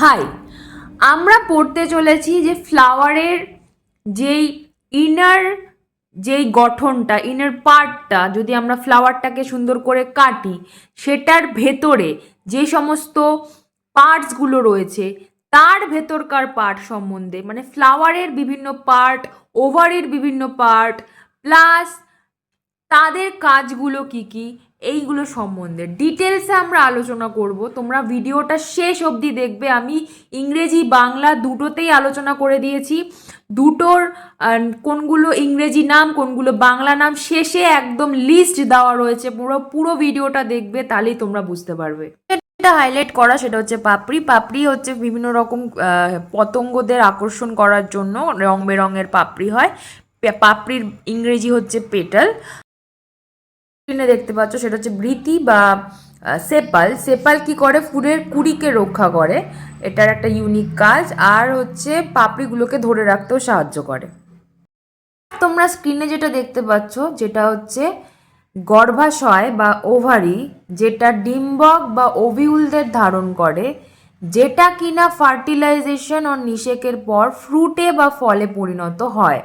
High, আমরা পড়তে চলেছি যে ফ্লাওয়ারের যেই ইনার যেই গঠনটা ইনার পার্টটা যদি আমরা ফ্লাওয়ারটাকে সুন্দর করে কাটি, সেটার ভেতরে যে সমস্ত পার্টসগুলো রয়েছে, তার ভেতরকার পার্ট সম্বন্ধে মানে ফ্লাওয়ারের বিভিন্ন পার্ট ওভারের বিভিন্ন পার্ট প্লাস তাদের কাজগুলো কি কি এইগুলো সম্বন্ধে। ডিটেলসে আমরা আলোচনা করব। তোমরা ভিডিওটা শেষ অবধি দেখবে। আমি ইংরেজি বাংলা দুটোতেই আলোচনা করে দিয়েছি। দুটোর কোনগুলো ইংরেজি নাম, কোনগুলো বাংলা নাম, শেষে একদম লিস্ট দেওয়া রয়েছে। পুরো পুরো ভিডিওটা দেখবে, তাহলেই তোমরা বুঝতে পারবে। যেটা হাইলাইট করা, সেটা হচ্ছে পাপড়ি। পাপড়ি হচ্ছে বিভিন্ন রকম পতঙ্গদের আকর্ষণ করার জন্য রং বেরঙের পাপড়ি হয়। পাপড়ির ইংরেজি হচ্ছে পেটাল। স্ক্রিনে দেখতে পাচ্ছ, সেটা হচ্ছে বৃতি বা সেপাল। সেপাল কি করে? ফুলের কুড়িকে রক্ষা করে। এটার একটা ইউনিক কাজ। আর হচ্ছে পাপড়িগুলোকে ধরে রাখতেও সাহায্য করে। তোমরা স্ক্রিনে যেটা দেখতে পাচ্ছ, যেটা হচ্ছে গর্ভাশয় বা ওভারি যেটা ডিম্বক বা ওভিউলদের ধারণ করে, যেটা কিনা ফার্টিলাইজেশন ও নিষেকের পর ফ্রুটে বা ফলে পরিণত হয়।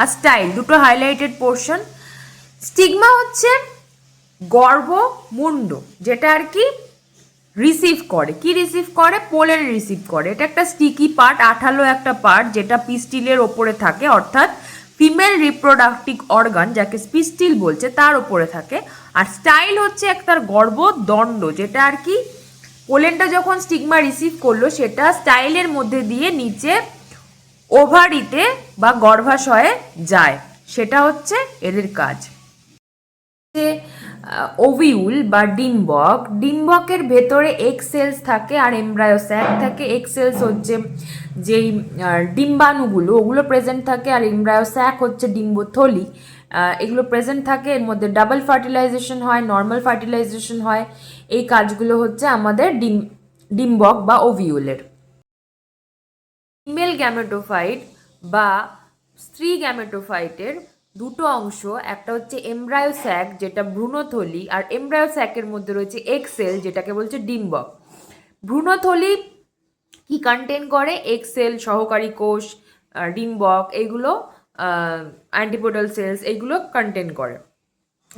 আর স্টাইল দুটো হাইলাইটেড পোর্শন স্টিগমা হচ্ছে গর্ভ মুন্ড যেটা আর কি রিসিভ করে। কি রিসিভ করে? পোলেন রিসিভ করে। এটা একটা স্টিকি পার্ট আঠালো একটা পার্ট যেটা পিস্টিলের ওপরে থাকে, অর্থাৎ ফিমেল রিপ্রোডাক্টিভ অর্গান যাকে স্পিস্টিল বলছে, তার ওপরে থাকে। আর স্টাইল হচ্ছে একটার গর্ভ দণ্ড যেটা আর কি পোলেনটা যখন স্টিগমা রিসিভ করল, সেটা স্টাইলের মধ্যে দিয়ে নিচে ওভারিতে বা গর্ভাশয়ে যায়। সেটা হচ্ছে এদের কাজ। যে ওভিউল বা ডিম্বক ডিম্বকের ভেতরে এক্স সেলস থাকে আর এমব্রায়ো স্যাক থাকে। এক্স সেলস হচ্ছে যেই ডিম্বাণুগুলো, ওগুলো প্রেজেন্ট থাকে আর এমব্রায়ো স্যাক হচ্ছে ডিম্বথলি। এগুলো প্রেজেন্ট থাকে, এর মধ্যে ডাবল ফার্টিলাইজেশন হয়, নর্মাল ফার্টিলাইজেশন হয়। এই কাজগুলো হচ্ছে আমাদের ডিম, ডিম্বক বা ওভিউলের। ফিমেল গ্যামেটোফাইট বা স্ত্রী গ্যামেটোফাইটের দুটো অংশ, একটা হচ্ছে এমব্রায়ো স্যাক, যেটা ভ্রূণথলি, আর এমব্রায়ো স্যাকের মধ্যে রয়েছে এক্সেল, যেটাকে বলছে ডিম্বক ভ্রূণথলি কি কন্টেন করে? এক্সেল, সহকারী কোষ ডিম্বক এগুলো অ্যান্টিপোডাল সেলস এইগুলো কন্টেন করে।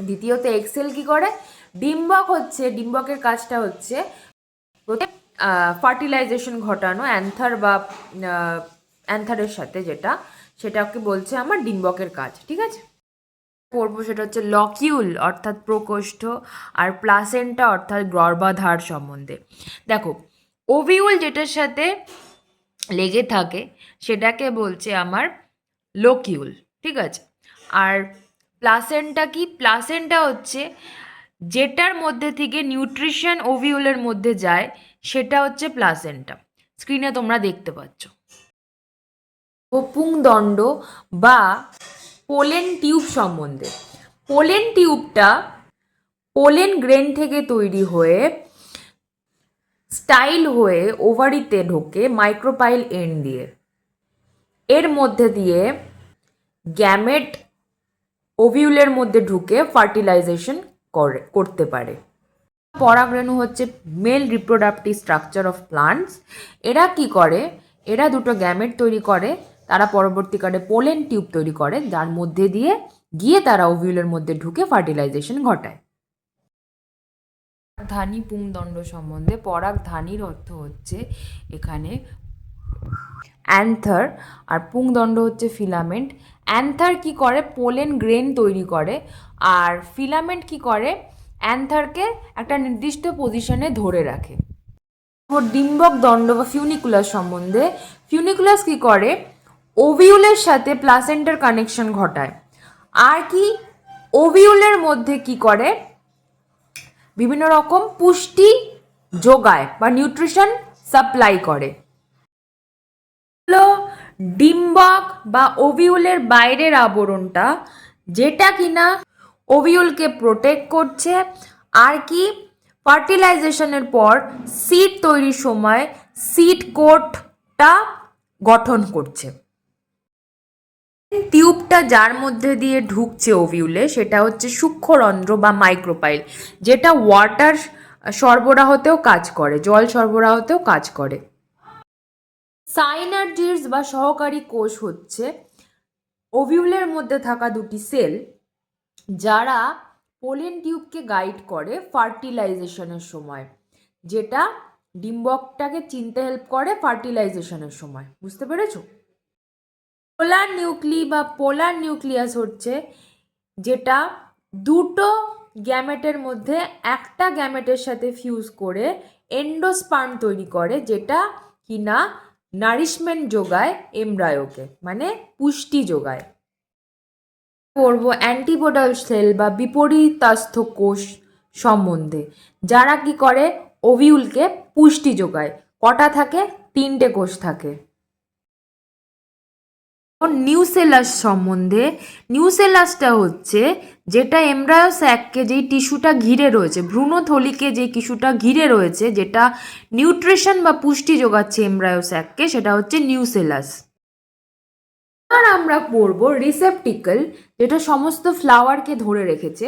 দ্বিতীয়ত এক্সেল কি করে? ডিম্বক হচ্ছে, ডিম্বকের কাজটা হচ্ছে ফার্টিলাইজেশন ঘটানো, অ্যান্থার বা অ্যান্থারের সাথে যেটা সেটাকে বলছে আমার ডিম্বকের কাজ, ঠিক আছে? করব সেটা হচ্ছে লকিউল, অর্থাৎ প্রকোষ্ঠ, আর প্লাসেন্টা, অর্থাৎ গর্ভাধার সম্বন্ধে। দেখো ওভিউল যেটার সাথে লেগে থাকে, সেটাকে বলছে আমার লোকিউল, ঠিক আছে? আর প্লাসেন্টা কি? প্লাসেন্টা হচ্ছে যেটার মধ্যে থেকে নিউট্রিশন ওভিউলের মধ্যে যায়, সেটা হচ্ছে প্লাসেন্টা। স্ক্রিনে তোমরা দেখতে পাচ্ছ। পুংদণ্ড বা পোলেন টিউব সম্বন্ধে। পোলেন টিউবটা পোলেন গ্রেন থেকে তৈরি হয়ে স্টাইল হয়ে ওভারিতে ঢোকে মাইক্রোপাইল এন্ড দিয়ে। এর মধ্যে দিয়ে গ্যামেট ওভিউলের মধ্যে ঢুকে ফার্টিলাইজেশন করে, করতে পারে। পরাগরেণু হচ্ছে male reproductive structure of plants. এরা কি করে? এরা দুটো গ্যামেট তৈরি করে তারা পরবর্তীকালে পোলেন টিউব তৈরি করে, যার মধ্যে দিয়ে গিয়ে তারা ওভিউলের মধ্যে ঢুকে ফার্টিলাইজেশন ঘটায়। ধানি পুংদণ্ড সম্বন্ধে পরাগ ধানির অর্থ হচ্ছে এখানে অ্যান্থার, আর পুংদণ্ড হচ্ছে ফিলামেন্ট। অ্যান্থার কি করে? পোলেন গ্রেন তৈরি করে, আর ফিলামেন্ট কি করে? অ্যান্থারকে একটা নির্দিষ্ট পজিশনে ধরে রাখে। ডিম্বক দণ্ড বা ফিউনিকুলাস সম্বন্ধে, ফিউনিকুলাস কি করে? ওভিউলের সাথে প্লাসেন্টার কানেকশন ঘটায়। আর কি ওভিউলের মধ্যে কি করে? বিভিন্ন রকম পুষ্টি যোগায় বা নিউট্রিশন সাপ্লাই করে। ডিম্বক বা ওভিউলের বাইরের আবরণটা, যেটা কিনা ওভিউলকে প্রোটেক্ট করছে। আর কি ফার্টিলাইজেশনের পর সিড তৈরির সময় সিড কোটটা গঠন করছে। টিউবটা যার মধ্যে দিয়ে ঢুকছে ওভিউলে, সেটা হচ্ছে সূক্ষ্মরন্ধ্র বা মাইক্রোপাইল, যেটা ওয়াটার সরবরাহতেও কাজ করে, জল সরবরাহতেও কাজ করে। সাইনার্জিস বা সহকারী কোষ হচ্ছে ওভিউলের মধ্যে থাকা দুটি সেল, যারা পোলেন টিউবকে গাইড করে ফার্টিলাইজেশনের সময়, যেটা ডিম্বকটাকে চিনতে হেল্প করে ফার্টিলাইজেশনের সময়। বুঝতে পেরেছ? পোলার নিউক্লি বা পোলার নিউক্লিয়াস হচ্ছে যেটা দুটো গ্যামেটের মধ্যে একটা গ্যামেটের সাথে ফিউজ করে এন্ডোস্পার্ম তৈরি করে, যেটা কিনা নারিশমেন্ট যোগায় এমব্রায়োকে মানে পুষ্টি যোগায়। করব অ্যান্টিবোডাল সেল বা বিপরীতাস্থ কোষ সম্বন্ধে, যারা কি করে ওভিউলকে পুষ্টি যোগায়। কটা থাকে? তিনটে কোষ থাকে। নিউসেলাস সম্বন্ধে। নিউসেলাসটা হচ্ছে যেটা এমব্রায়োস্যাককে যেই টিস্যুটা ঘিরে রয়েছে ভ্রূণথলিকে যে টিস্যুটা ঘিরে রয়েছে, যেটা নিউট্রিশন বা পুষ্টি যোগাচ্ছে এমব্রায়োস্যাককে সেটা হচ্ছে নিউসেলাস। আর আমরা পড়ব রিসেপটিকল, যেটা সমস্ত ফ্লাওয়ারকে ধরে রেখেছে,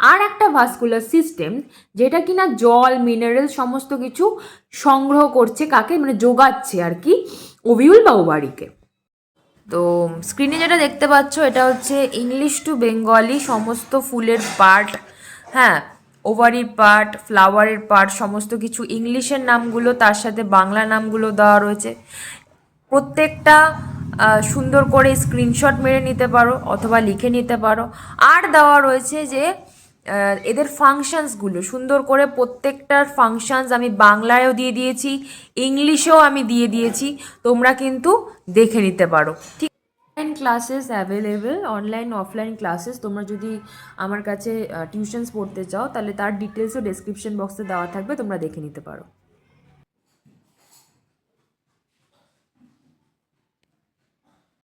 আর একটা ভাস্কুলার সিস্টেম, যেটা কিনা জল, মিনারেল সমস্ত কিছু সংগ্রহ করছে কাকে? মানে যোগাচ্ছে আর কি, ওভিউল বা ওভারিকে তো স্ক্রিনে যেটা দেখতে পাচ্ছ, এটা হচ্ছে ইংলিশ টু বেঙ্গলি সমস্ত ফুলের পার্ট হ্যাঁ ওভারির পার্ট ফ্লাওয়ারের পার্ট সমস্ত কিছু ইংলিশের নামগুলো, তার সাথে বাংলা নামগুলো দেওয়া রয়েছে। প্রত্যেকটা সুন্দর করে স্ক্রিনশট মেরে নিতে পারো অথবা লিখে নিতে পারো। আর দেওয়া রয়েছে যে এদের ফাংশানসগুলো সুন্দর করে প্রত্যেকটার ফাংশানস আমি বাংলায়ও দিয়ে দিয়েছি, ইংলিশেও আমি দিয়ে দিয়েছি, তোমরা কিন্তু দেখে নিতে পারো। ঠিক online classes available online offline classes তোমরা যদি আমার কাছে টিউশনস পড়তে চাও, তাহলে তার ডিটেলসও ডেসক্রিপশন বক্সে দেওয়া থাকবে, তোমরা দেখে নিতে পারো।